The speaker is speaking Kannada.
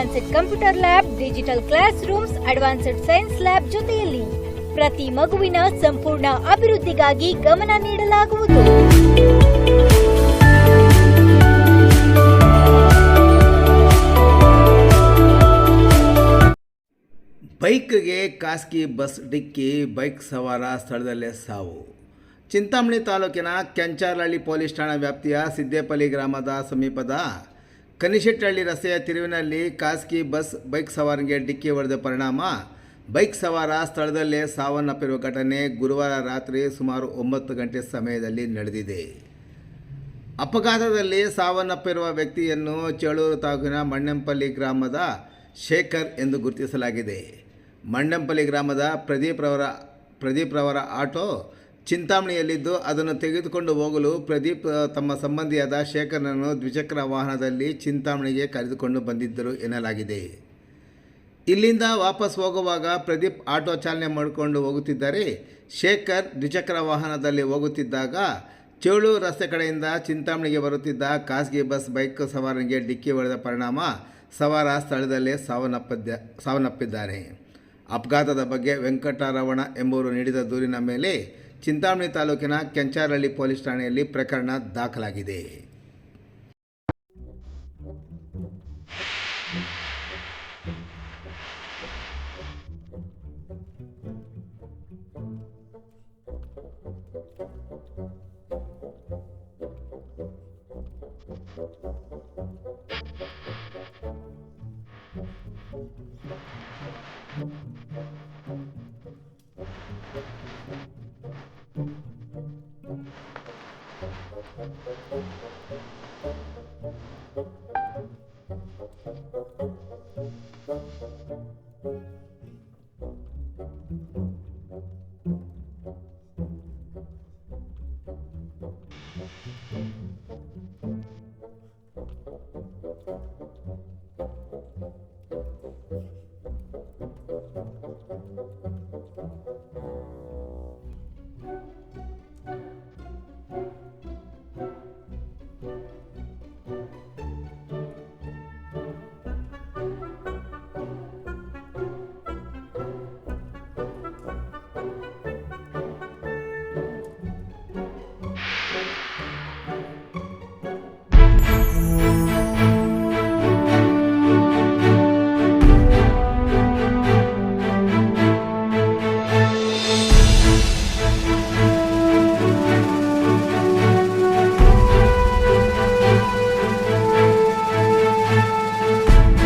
Advanced computer lab digital classroom advanced science lab ಜೊತೆಯಲ್ಲಿ ಪ್ರತಿ ಮಗುವಿನ ಸಂಪೂರ್ಣ ಅಭಿವೃದ್ಧಿಗಾಗಿ ಗಮನ ನೀಡಲಾಗುವುದು. ಬೈಕ್ಗೆ ಖಾಸಗಿ ಬಸ್ ಡಿಕ್ಕಿ, ಬೈಕ್ ಸವಾರ ಸ್ಥಳದಲ್ಲೇ ಸಾವು. ಚಿಂತಾಮಣಿ ತಾಲೂಕಿನ ಕೆಂಚಾರಹಳ್ಳಿ ಪೊಲೀಸ್ ಠಾಣಾ ವ್ಯಾಪ್ತಿಯ ಸಿದ್ದೇಪಲ್ಲಿ ಗ್ರಾಮದ ಸಮೀಪದ ಕನಿಶೆಟ್ಟಹಳ್ಳಿ ರಸ್ತೆಯ ತಿರುವಿನಲ್ಲಿ ಖಾಸಗಿ ಬಸ್, ಬೈಕ್ ಸವಾರನಿಗೆ ಡಿಕ್ಕಿ ಹೊಡೆದ ಪರಿಣಾಮ. ಬೈಕ್ ಸವಾರ ಸ್ಥಳದಲ್ಲೇ ಸಾವನ್ನಪ್ಪಿರುವ ಘಟನೆ ಗುರುವಾರ ರಾತ್ರಿ ಸುಮಾರು ಒಂಬತ್ತು ಗಂಟೆ ಸಮಯದಲ್ಲಿ ನಡೆದಿದೆ. ಅಪಘಾತದಲ್ಲಿ ಸಾವನ್ನಪ್ಪಿರುವ ವ್ಯಕ್ತಿಯನ್ನು ಚೇಳೂರು ತಾಲೂಕಿನ ಮಣ್ಣೆಂಪಲ್ಲಿ ಗ್ರಾಮದ ಶೇಖರ್ ಎಂದು ಗುರುತಿಸಲಾಗಿದೆ. ಮಣ್ಣೆಂಪಲ್ಲಿ ಗ್ರಾಮದ ಪ್ರದೀಪ್ ರವರ ಪ್ರದೀಪ್ ರವರ ಆಟೋ ಚಿಂತಾಮಣಿಯಲ್ಲಿದ್ದು, ಅದನ್ನು ತೆಗೆದುಕೊಂಡು ಹೋಗಲು ಪ್ರದೀಪ್ ತಮ್ಮ ಸಂಬಂಧಿಯಾದ ಶೇಖರನನ್ನು ದ್ವಿಚಕ್ರ ವಾಹನದಲ್ಲಿ ಚಿಂತಾಮಣಿಗೆ ಕರೆದುಕೊಂಡು ಬಂದಿದ್ದರು ಎನ್ನಲಾಗಿದೆ. ಇಲ್ಲಿಂದ ವಾಪಸ್ ಹೋಗುವಾಗ ಪ್ರದೀಪ್ ಆಟೋ ಚಾಲನೆ ಮಾಡಿಕೊಂಡು ಹೋಗುತ್ತಿದ್ದರೆ, ಶೇಖರ್ ದ್ವಿಚಕ್ರ ವಾಹನದಲ್ಲಿ ಹೋಗುತ್ತಿದ್ದಾಗ ಚೇಳು ರಸ್ತೆ ಕಡೆಯಿಂದ ಚಿಂತಾಮಣಿಗೆ ಬರುತ್ತಿದ್ದ ಖಾಸಗಿ ಬಸ್, ಬೈಕ್ ಸವಾರನಿಗೆ ಡಿಕ್ಕಿ ಹೊಡೆದ ಪರಿಣಾಮ ಸವಾರ ಸ್ಥಳದಲ್ಲೇ ಸಾವನ್ನಪ್ಪಿದ್ದ, ಸಾವನ್ನಪ್ಪಿದ್ದಾರೆ. ಅಪಘಾತದ ಬಗ್ಗೆ ವೆಂಕಟರಮಣ ಎಂಬುವರು ನೀಡಿದ ದೂರಿನ ಮೇಲೆ ಚಿಂತಾಮಣಿ ತಾಲೂಕಿನ ಕೆಂಚಾರಳ್ಳಿ ಪೊಲೀಸ್ ಠಾಣೆಯಲ್ಲಿ ಪ್ರಕರಣ ದಾಖಲಾಗಿದೆ Thank you. Thank you.